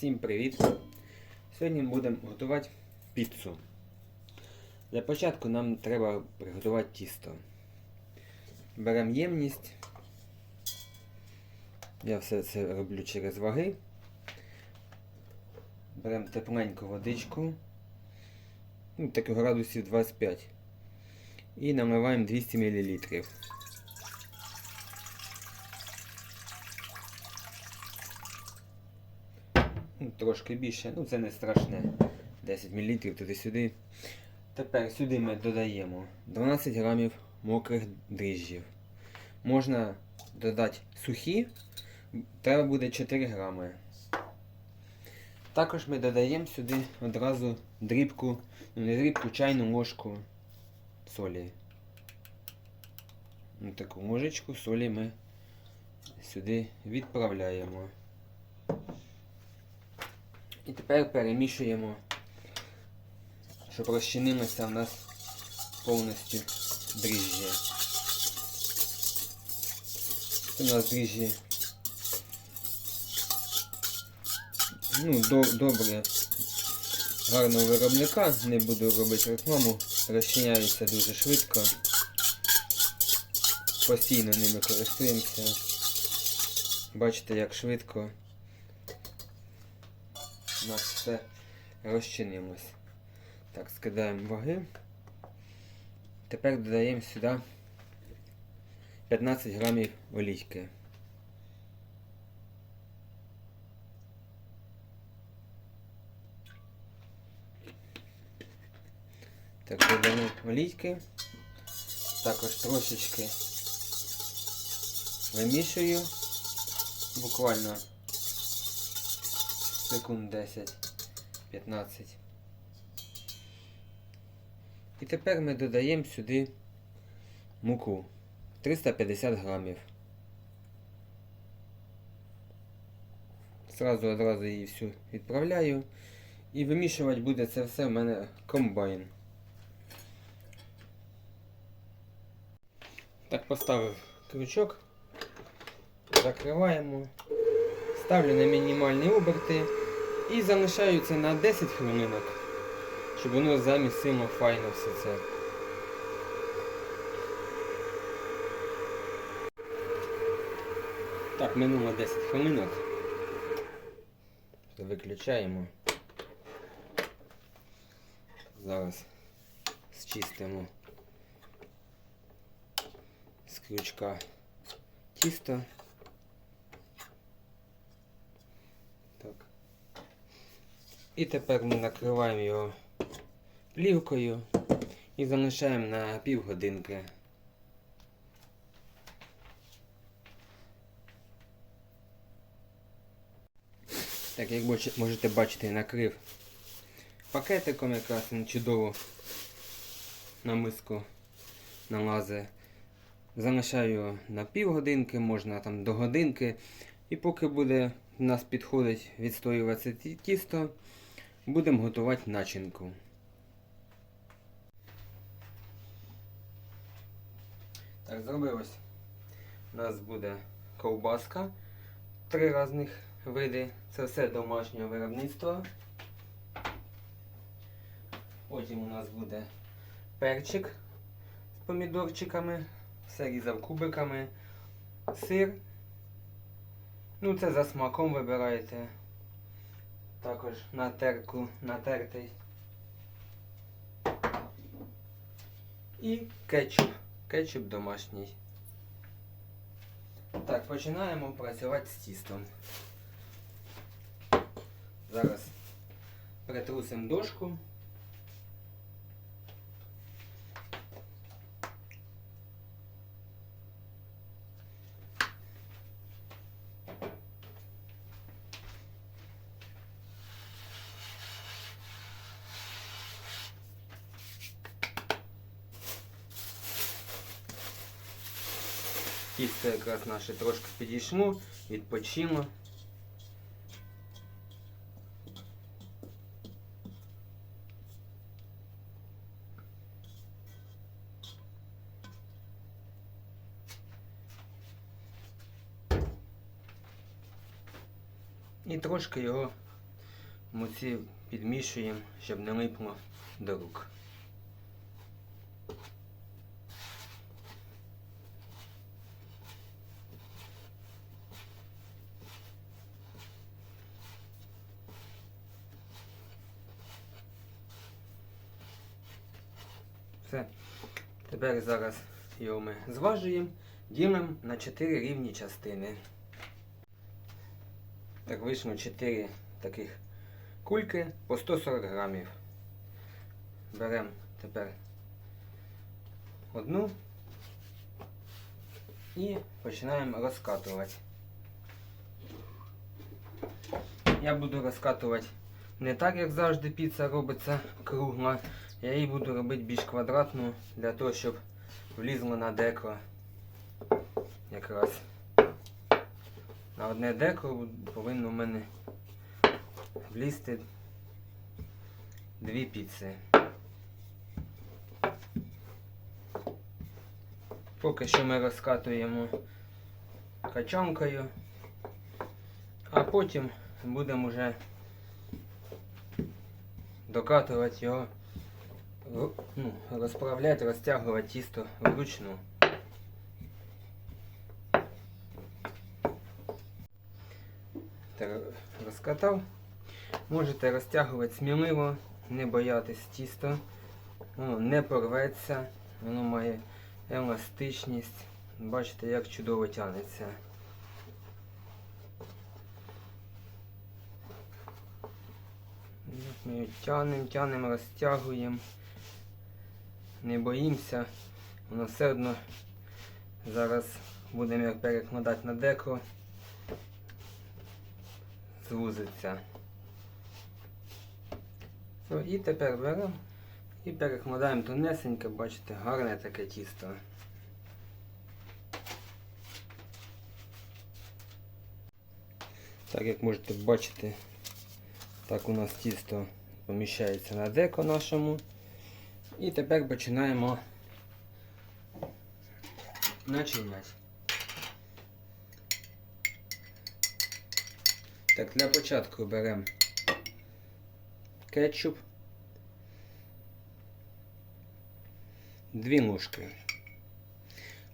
Всім привіт! Сьогодні будемо готувати піцу. Для початку нам треба приготувати тісто. Беремо ємність. Я все це роблю через ваги. Беремо тепленьку водичку. Ну, так градусів 25. І наливаємо 200 мл. Ну, Трошки більше, ну це не страшне. 10 мл туди-сюди. Тепер сюди ми додаємо 12 грамів мокрих дріжджів. Можна додати сухі, треба буде 4 грами. Також ми додаємо сюди одразу дрібку, ну не дрібку, чайну ложку солі. Ну, таку ложечку солі ми сюди відправляємо. І тепер перемішуємо, щоб розчинилося в нас повністю дріжджі. Це у нас дріжджі ну, до, добре, гарного виробника, не буду робити рекламу, розчиняються дуже швидко. Постійно ними користуємося. Бачите, як швидко у нас все розчинилось. Так, скидаємо ваги. Тепер додаємо сюди 15 грамів олійки. Так, додаємо олійки. Також трошечки вимішую. Буквально секунд 10-15. І тепер ми додаємо сюди муку 350 грамів. Сразу одразу її всю відправляю. І вимішувати буде це все в мене комбайн. Так, поставив крючок, закриваємо. Ставлю на мінімальні оберти і залишаю це на 10 хвилинок, щоб воно замісило файно все це. Так, минуло 10 хвилинок. Виключаємо. Зараз зчистимо з крючка тісто. Так. І тепер ми накриваємо його плівкою і залишаємо на півгодинки. Так, як можете бачити, накрив пакетиком якраз він чудово на миску налазить. Залишаю його на півгодинки, можна там до годинки. І поки буде у нас підходить відстоюватися ті- тісто, будемо готувати начинку. Так, зробилось. У нас буде ковбаска. Три різних види. Це все домашнього виробництва. Потім у нас буде перчик з помідорчиками. Все різав кубиками. Сир. Ну, це за смаком вибираєте. Також на терку натертий. І кетчуп. Кетчуп домашній. Так, починаємо працювати з тістом. Зараз притрусимо дошку. Тісто якраз наше трошки підійшло, відпочило. І трошки його муці підмішуємо, щоб не липло до рук. Все. Тепер зараз його ми зважуємо, ділимо на 4 рівні частини. Так вийшло 4 таких кульки по 140 грамів. Беремо тепер одну і починаємо розкатувати. Я буду розкатувати не так, як завжди піца робиться кругла. Я її буду робити більш квадратну для того, щоб влізло на деко. Якраз на одне деко повинно в мене влізти дві піци. Поки що ми розкатуємо качанкою, а потім будемо вже докатувати його, ну, розправляти, розтягувати тісто вручну. Розкатав. Можете розтягувати сміливо, не боятись тіста. Воно не порветься, воно має еластичність. Бачите, як чудово тягнеться. Ми його тягнемо, тягнемо, розтягуємо. Не боїмося. Воно все одно зараз будемо як перекладати на деко. Звузиться. І тепер беремо і перекладаємо тонесеньке, бачите, гарне таке тісто. Так як можете бачити, так у нас тісто поміщається на деко нашому. І тепер починаємо начиняти. Так, для початку беремо кетчуп. Дві ложки.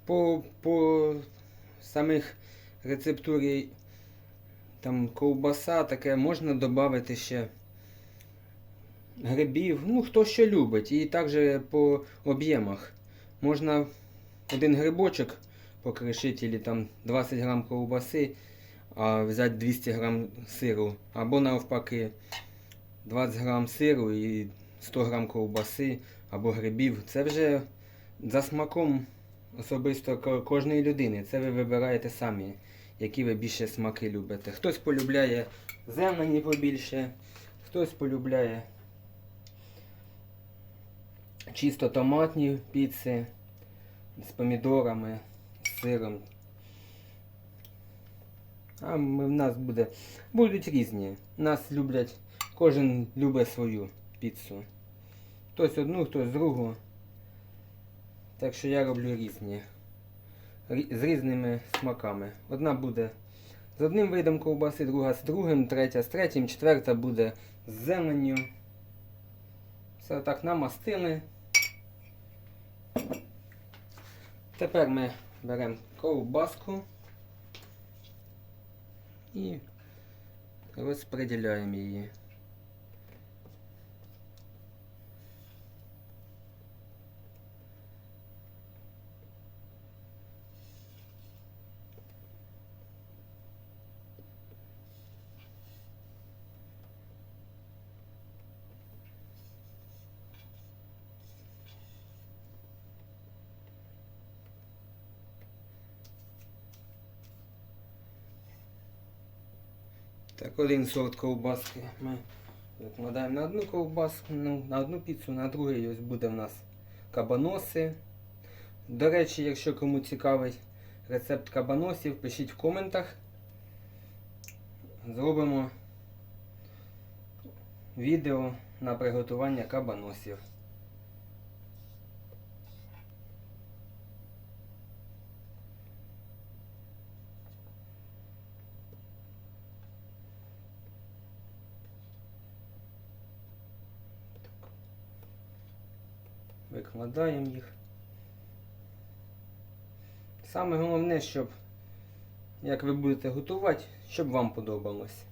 По, по самих рецептурі там ковбаса таке можна додати ще грибів, ну хто що любить. І також по об'ємах. Можна один грибочок покришити, або там 20 грам ковбаси, а взяти 200 грам сиру. Або навпаки 20 грам сиру і 100 грам ковбаси або грибів. Це вже за смаком особисто кожної людини. Це ви вибираєте самі, які ви більше смаки любите. Хтось полюбляє зелені побільше, хтось полюбляє чисто томатні піци з помідорами, з сиром. А в нас буде, будуть різні. Нас люблять, кожен любить свою піцу. Хтось одну, хтось другу. Так що я роблю різні. З різними смаками. Одна буде з одним видом ковбаси, друга з другим, третя з третім, четверта буде з зеленню. Все так намастили. Тепер ми беремо ковбаску і розподіляємо її. Так, один сорт ковбаски ми викладаємо на одну ковбаску, ну, на одну піцу, на другий ось буде в нас кабаноси. До речі, якщо кому цікавий рецепт кабаносів, пишіть в коментах. Зробимо відео на приготування кабаносів. Викладаємо їх. Саме головне, щоб як ви будете готувати, щоб вам подобалось.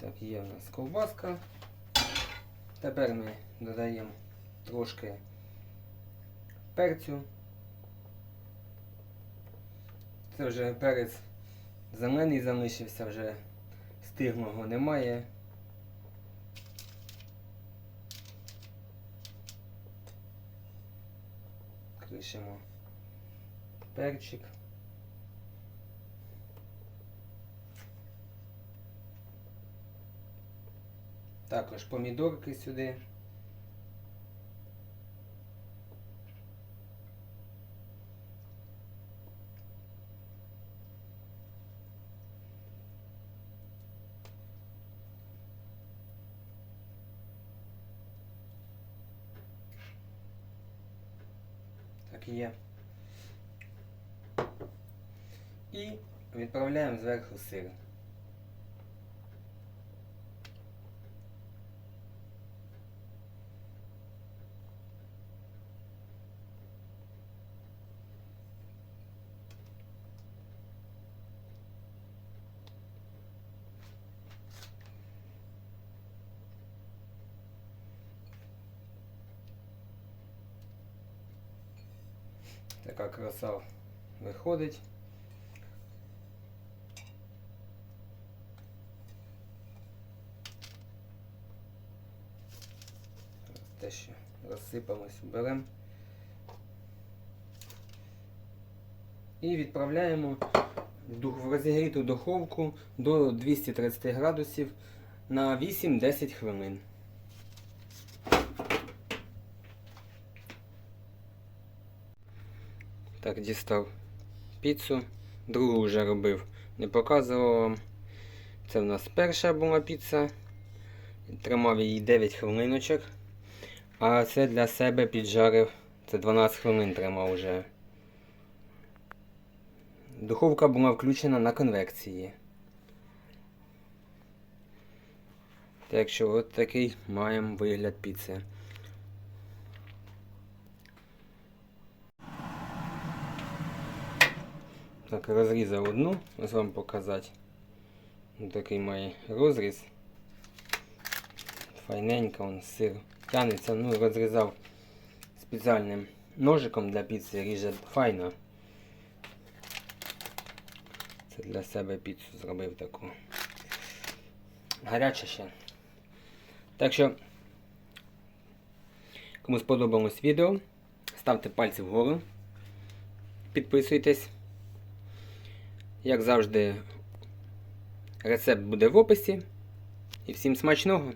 Так. Є у нас ковбаска. Тепер ми додаємо трошки перцю. Це вже перець зелений залишився, вже стиглого немає. Кришимо перчик. Також помідорки сюди. Відправляємо зверху сир. Така краса виходить. Розсипалось, беремо. І відправляємо в розігріту духовку до 230 градусів на 8-10 хвилин. Так, дістав піцу. Другу вже робив. Не показував вам. Це в нас перша була піца. Тримав її 9 хвилиночок. А це для себе піджарив. Це 12 хвилин тримав вже. Духовка була включена на конвекції. Так що от такий маємо вигляд піци. Так, розрізав одну, ось вам показати. Ось Такий має розріз. Файненько, он сир тянеться, ну розрізав спеціальним ножиком для піци, ріже файно. Це для себе піцу зробив таку. Гаряча ще. Так що, кому сподобалось відео, ставте пальці вгору, підписуйтесь. Як завжди, рецепт буде в описі. І всім смачного!